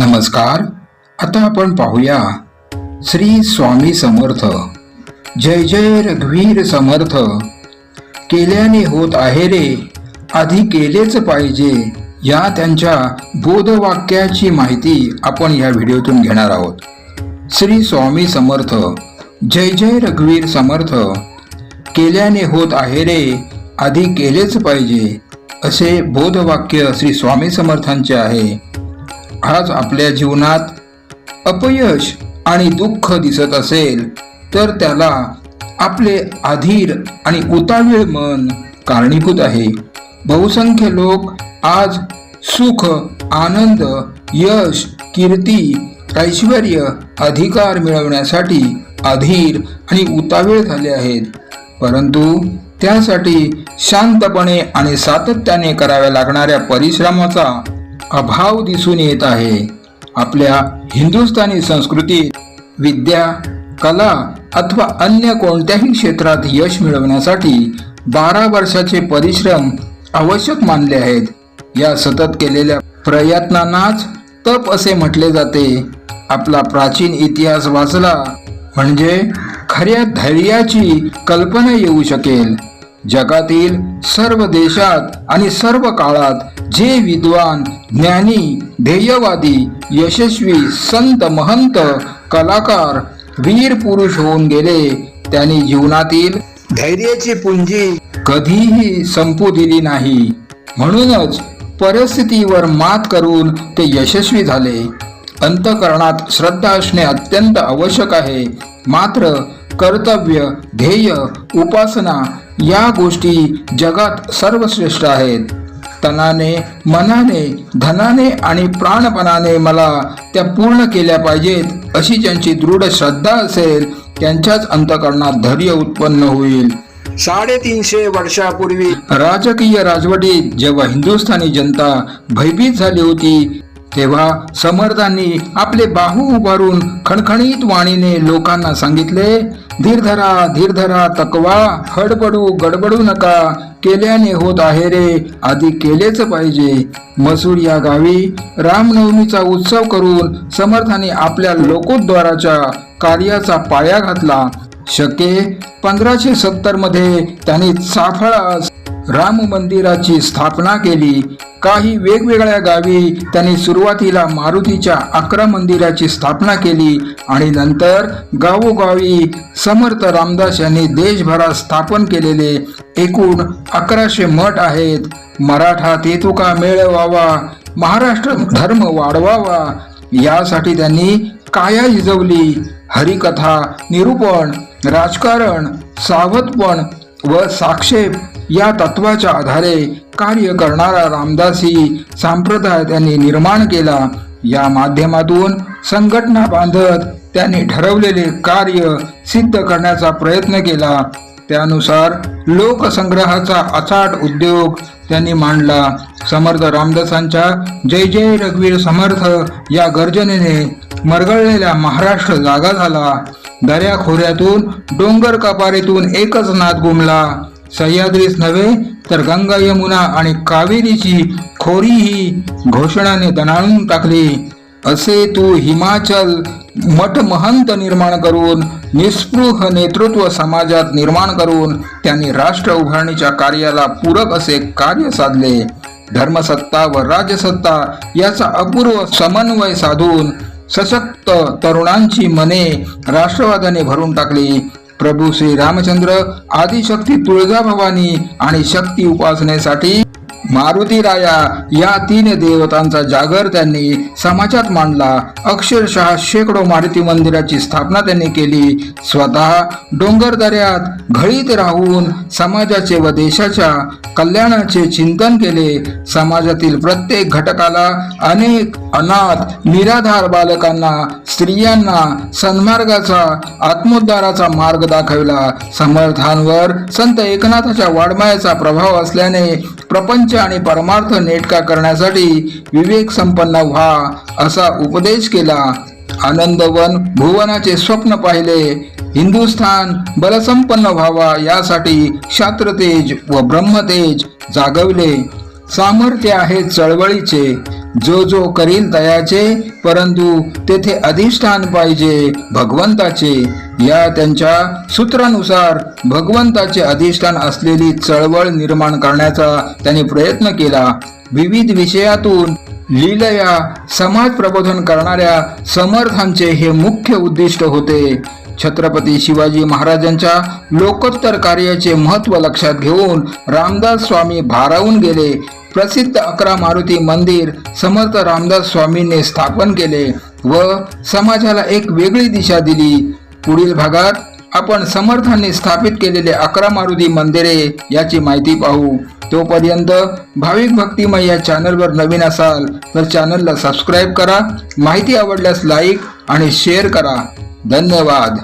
नमस्कार. आता आपण पाहूया श्री स्वामी समर्थ. जय जय रघुवीर समर्थ. केल्याने होत आहे रे. आधी केलेच पाहिजे. या त्यांच्या बोधवाक्याची माहिती आपण या व्हिडिओतून घेणार आहोत. श्री स्वामी समर्थ. जय जय रघुवीर समर्थ. केल्याने होत आहे रे. आधी केलेच पाहिजे. असे बोधवाक्य श्री स्वामी समर्थांचे आहे. आज आपल्या जीवनात अपयश आणि दुःख दिसत असेल तर त्याला आपले अधीर आणि उतावीळ मन कारणीभूत आहे. बहुसंख्य लोक आज सुख आनंद यश कीर्ती ऐश्वर अधिकार मिळवण्यासाठी अधीर आणि उतावीळ झाले आहेत. परंतु त्यासाठी शांतपणे आणि सातत्याने कराव्या लागणाऱ्या परिश्रमाचा अभाव दिसून येत आहे. आपल्या हिंदुस्थानी संस्कृतीत विद्या कला अथवा अन्य कोणत्याही क्षेत्रात यश मिळवण्यासाठी बारा वर्षाचे परिश्रम आवश्यक मानले आहेत. या सतत केलेल्या प्रयत्नांनाच तप असे म्हटले जाते. आपला प्राचीन इतिहास वाचला म्हणजे खऱ्या धैर्याची कल्पना येऊ शकेल. जगातील सर्व देशात आणि सर्व काळात जे विद्वान ज्ञानी ध्येयवादी यशस्वी संत महंत कलाकार वीर पुरुष होऊन गेले त्यांनी जीवनातील धैर्याची पुंजी कधीही संपू दिली नाही. म्हणूनच परिस्थितीवर मात करून ते यशस्वी झाले. अंतकरणात श्रद्धा असणे अत्यंत आवश्यक आहे. मात्र कर्तव्य ध्येय उपासना या गोष्टी जगात सर्वश्रेष्ठ आहेत. तनाने मनाने धनाने आणि प्राणपणाने मला त्या पूर्ण केल्या पाहिजेत अशी ज्यांची दृढ श्रद्धा असेल त्यांच्याच अंतकरणात धैर्य उत्पन्न होईल. साडेतीनशे वर्षापूर्वी राजकीय राजवटीत जेव्हा हिंदुस्थानी जनता भयभीत झाली होती तेव्हा समर्थांनी आपले बाहू उभारून खणखणीत वाणीने लोकांना सांगितले धीर धरा धीर धरा तकवा हडबडू गडबडू नका केल्याने होत आहे रे आधी केलेच पाहिजे. मसूर या गावी रामनवमीचा उत्सव करून समर्थांनी आपल्या लोकोद्वाराच्या कार्याचा पाया घातला. शके पंधराशे सत्तरमध्ये त्यांनी चाफळास राम मंदिराची स्थापना केली. काही वेगवेगळ्या गावी त्यांनी सुरुवातीला मारुतीच्या अकरा मंदिराची स्थापना केली आणि नंतर गावोगावी समर्थ रामदास यांनी देशभरात स्थापन केलेले एकूण अकराशे मठ आहेत. मराठा तेतुका मिळवावा महाराष्ट्र धर्म वाढवावा यासाठी त्यांनी काया हिजवली हरिकथा निरूपण राजकारण सावधपण व साक्षेप या तत्वाच्या आधारे कार्य करणारा रामदासी संप्रदाय त्यांनी निर्माण केला. या माध्यमातून संघटना बांधत त्यांनी ठरवलेले कार्य सिद्ध करण्याचा प्रयत्न केला. त्यानुसार लोकसंग्रहाचा अचाट उद्योग त्यांनी मांडला. समर्थ रामदासांच्या जय जय रघुवीर समर्थ या गर्जनेने मरगळलेला महाराष्ट्र जागा झाला. दऱ्या खोऱ्यातून डोंगर कपारीतून एकच नाद घुमला सह्याद्रीच नव्हे तर गंगा यमुना आणि कावेरीची खोरीही घोषणाने दणाणून टाकली. असे तू हिमाचल मठ महंत निर्माण करून निस्पृह नेतृत्व समाजात निर्माण करून त्यांनी राष्ट्र उभारणीच्या कार्याला पूरक असे कार्य साधले. धर्मसत्ता व राजसत्ता याचा अपूर्व समन्वय साधून सशक्त तरुणांची मने राष्ट्रवादाने भरून टाकली. प्रभू श्री रामचंद्र आदिशक्ती तुळजाभवानी आणि शक्ती उपासनेसाठी मारुती राया या तीन देवतांचा जागर त्यांनी समाजात मांडला. अक्षरशः शेकडो मारुती मंदिराची स्थापना त्यांनी केली. स्वतः डोंगर दऱ्यात घळीत राहून समाजाचे व देशाच्या कल्याणाचे चिंतन केले. समाजातील प्रत्येक घटकाला अनेक अनाथ निराधार बालकांना स्त्रियांना सन्मार्गाचा आत्मोद्धाराचा मार्ग दाखविला. समर्थांवर संत एकनाथाच्या वाडमायाचा प्रभाव असल्याने प्रपंच आणि परमार्थ नेटका करण्यासाठी विवेक संपन्न व्हा असा उपदेश केला. आनंदवन भुवनाचे स्वप्न पाहिले. हिंदुस्थान बलसंपन्न व्हावा यासाठी क्षात्रतेज व ब्रह्मतेज जागवले. सामर्थ्य आहे चळवळीचे. जो जो करील तयाचे परंतु तेथे अधिष्ठान पाहिजे भगवंताचे. या त्यांच्या सूत्रानुसार भगवंताचे अधिष्ठान असलेली चळवळ निर्माण करण्याचा त्यांनी प्रयत्न केला. विविध विषयातून लीलया समाज प्रबोधन करणाऱ्या समर्थांचे हे मुख्य उद्दिष्ट होते. छत्रपती शिवाजी महाराजांच्या लोकोत्तर कार्याचे महत्त्व लक्षात घेऊन रामदास स्वामी भारावून गेले. प्रसिद्ध अकरा मारुती मंदिर समर्थ रामदास स्वामींनी स्थापन केले व समाजाला एक वेगळी दिशा दिली. पुढील भागात आपण समर्थांनी स्थापित केलेले अकरा मारुती मंदिरे याची माहिती पाहू. तोपर्यंत भाविक भक्तिमय या चॅनलवर नवीन असाल तर चॅनलला सबस्क्राईब करा माहिती आवडल्यास लाईक आणि शेअर करा. धन्यवाद.